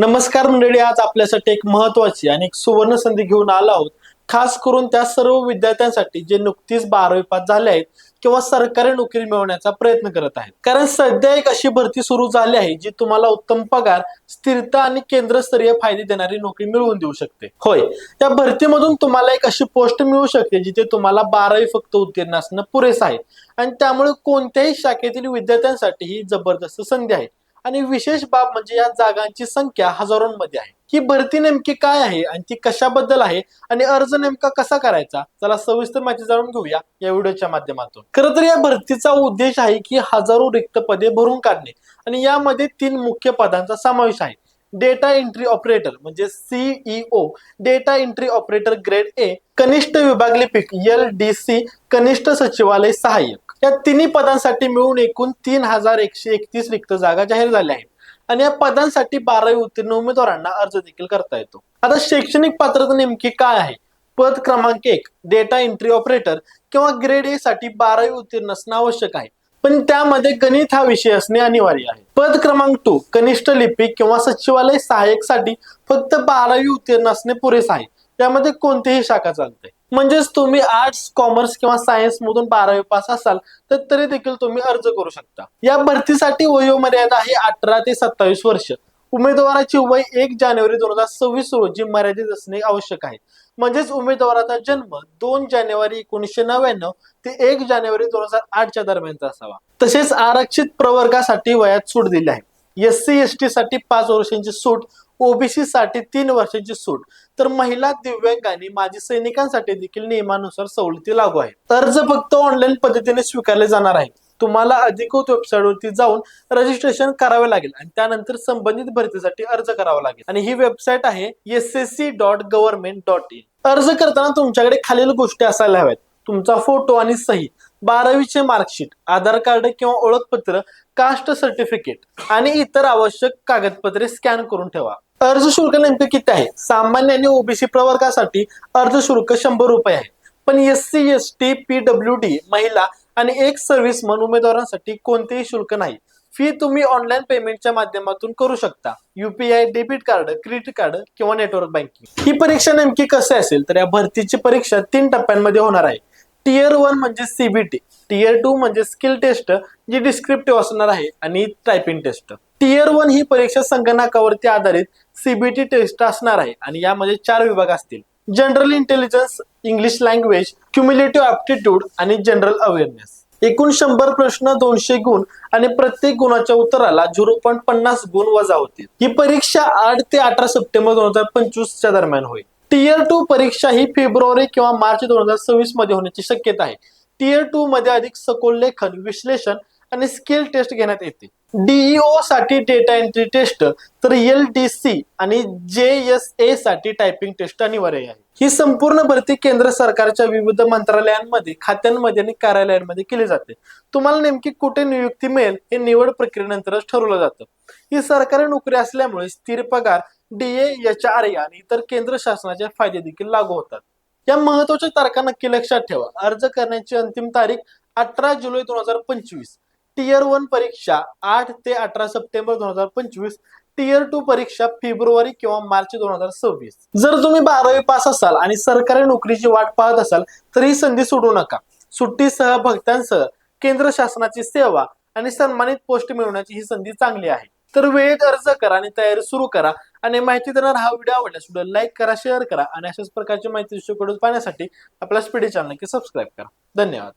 नमस्कार मंडळी आज आपल्यासाठी एक महत्वाची आणि एक सुवर्ण संधी घेऊन आलो आहोत. खास करून त्या सर्व विद्यार्थ्यांसाठी जे नुकतीच बारावी पास झाले आहेत किंवा सरकारी नोकरी मिळवण्याचा प्रयत्न करत आहेत. कारण सध्या एक अशी भरती सुरू झाली आहे जी तुम्हाला उत्तम पगार स्थिरता आणि केंद्रस्तरीय फायदे देणारी नोकरी मिळवून देऊ शकते. होय. त्या भरतीमधून तुम्हाला एक अशी पोस्ट मिळू शकते जिथे तुम्हाला बारावी फक्त उत्तीर्ण असणं पुरेसं आहे. आणि त्यामुळे कोणत्याही शाखेतील विद्यार्थ्यांसाठी ही जबरदस्त संधी आहे. आणि विशेष बाब म्हणजे या जागांची संख्या हजारोंमध्ये आहे. ही भरती नेमकी काय आहे आणि ती कशाबद्दल आहे आणि अर्ज नेमका कसा करायचा चला सविस्तर माहिती जाणून घेऊया या व्हिडिओच्या माध्यमातून. खरं तर या भरतीचा उद्देश आहे की हजारो रिक्त पदे भरून काढणे आणि यामध्ये तीन मुख्य पदांचा समावेश आहे. डेटा एंट्री ऑपरेटर म्हणजे C E O data entry operator grade A कनिष्ठ विभाग लिपिक एल डी सी कनिष्ठ सचिवालय सहाय्यक. या तिन्ही पदांसाठी मिळून एकूण तीन हजार एकशे एकतीस रिक्त जागा जाहीर झाल्या आहेत. आणि या पदांसाठी बारावी उत्तीर्ण उमेदवारांना अर्ज देखील करता येतो. आता शैक्षणिक पात्रता नेमकी काय आहे? पद क्रमांक एक डेटा एंट्री ऑपरेटर किंवा ग्रेड ए साठी बारावी उत्तीर्ण असणं आवश्यक आहे. पण त्यामध्ये गणित हा विषय असणे अनिवार्य आहे. पद क्रमांक टू कनिष्ठ लिपिक किंवा सचिवालय सहाय्यकसाठी फक्त बारावी उत्तीर्ण असणे पुरेसे आहे. त्यामध्ये कोणतीही शाखा चालते. म्हणजेच तुम्ही आर्ट्स कॉमर्स किंवा सायन्स मधून बारावी पास असाल तर तरी देखील तुम्ही अर्ज करू शकता. या भरतीसाठी वयोमर्यादा आहे अठरा ते सत्तावीस वर्ष. उमेदवाराची वय एक जानेवारी दोन हजार सव्वीस रोजी मर्यादित असणे आवश्यक आहे. म्हणजेच उमेदवाराचा जन्म दोन जानेवारी एकोणीसशे नव्याण्णव ते एक जानेवारी दोन हजार आठच्या दरम्यानचा असावा. तसेच आरक्षित प्रवर्गासाठी वयात सूट दिली आहे. एस सी एस टी साठी पाच वर्षांची सूट ओबीसी साठी तीन वर्षांची सूट. तर महिला दिव्यांग आणि माजी सैनिकांसाठी देखील नियमानुसार सवलती लागू आहे अर्ज फक्त ऑनलाईन पद्धतीने स्वीकारले जाणार आहे तुम्हाला अधिकृत वेबसाईटवरती जाऊन रजिस्ट्रेशन करावे लागेल. आणि त्यानंतर संबंधित भरतीसाठी अर्ज करावा लागेल. आणि ही वेबसाईट आहे S S C dot government dot in अर्ज करताना तुमच्याकडे खालील गोष्टी असायला हव्यात. तुमचा फोटो आणि सही बारावीचे मार्कशीट आधार कार्ड किंवा ओळखपत्र कास्ट सर्टिफिकेट आणि इतर आवश्यक कागदपत्रे स्कॅन करून ठेवा. अर्ज शुल्क नेमके किती आहे? सामान्य आणि ओबीसी प्रवर्गासाठी अर्ज शुल्क शंभर रुपये आहे. पण S C S T P W D महिला आणि एक सर्व्हिसमन उमेदवारांसाठी कोणतेही शुल्क नाही. फी तुम्ही ऑनलाईन पेमेंटच्या माध्यमातून करू शकता. UPI debit card credit card किंवा नेटवर्क बँकिंग ही परीक्षा नेमकी कसे असेल? तर या भरतीची परीक्षा तीन टप्प्यांमध्ये होणार आहे. टीयर वन म्हणजे C B T tier two म्हणजे स्किल टेस्ट जी डिस्क्रिप्टिव्ह असणार आहे आणि टायपिंग टेस्ट टीयर वन ही परीक्षा संगणकावरती आधारित सीबीटी टेस्ट असणार आहे आणि यामध्ये चार विभाग असतील. General intelligence English language cumulative aptitude आणि जनरल अवेअरनेस एकूण शंभर प्रश्न दोनशे गुण आणि प्रत्येक गुणाच्या उत्तराला झिरो पॉईंट पन्नास गुण वजा होतील. ही परीक्षा आठ ते अठरा सप्टेंबर दोन हजार पंचवीसच्या दरम्यान होईल. टीयर टू परीक्षा ही फेब्रुवारी किंवा मार्च दोन हजार सव्वीसमध्ये होण्याची शक्यता आहे. टीयर टू मध्ये अधिक सखोल लेखन विश्लेषण आणि स्किल टेस्ट घेण्यात येते. डीईओ साठी डेटा एंट्री टेस्ट तर एल डी सी आणि जे एस ए साठी टायपिंग टेस्ट अनिवार्य आहे. ही संपूर्ण भरती केंद्र सरकारच्या विविध मंत्रालयांमध्ये खात्यांमध्ये आणि कार्यालयांमध्ये केली जाते. तुम्हाला नेमकी कुठे नियुक्ती मिळेल हे निवड प्रक्रियेनंतरच ठरवलं जातं. ही सरकारी नोकरी असल्यामुळे स्थिर पगार डीए एच आर ए आणि इतर केंद्र शासनाचे फायदे देखील लागू होतात. या महत्त्वाच्या तारखा नक्की लक्षात ठेवा. अर्ज करण्याची अंतिम तारीख अठरा जुलै दोन हजार पंचवीस. टीयर वन परीक्षा आठ ते अठरा सप्टेंबर दोन हजार पंचवीस टीयर टू परीक्षा फेब्रुवारी किंवा मार्च दोन हजार सव्वीस. जर तुम्ही बारावी पास असाल आणि सरकारी नोकरीची वाट पाहत असाल तर ही संधी सोडू नका. सुट्टीसह भक्तांसह केंद्र शासनाची सेवा आणि सन्मानित पोस्ट मिळवण्याची ही संधी चांगली आहे. तर वेळेत अर्ज करा आणि तयारी सुरू करा. आणि माहिती देणार हा व्हिडिओ आवडल्यास व्हिडिओ लाईक करा शेअर करा आणि अशाच प्रकारची माहिती पाहण्यासाठी आपल्या स्पीडी चॅनल की सबस्क्राईब करा. धन्यवाद.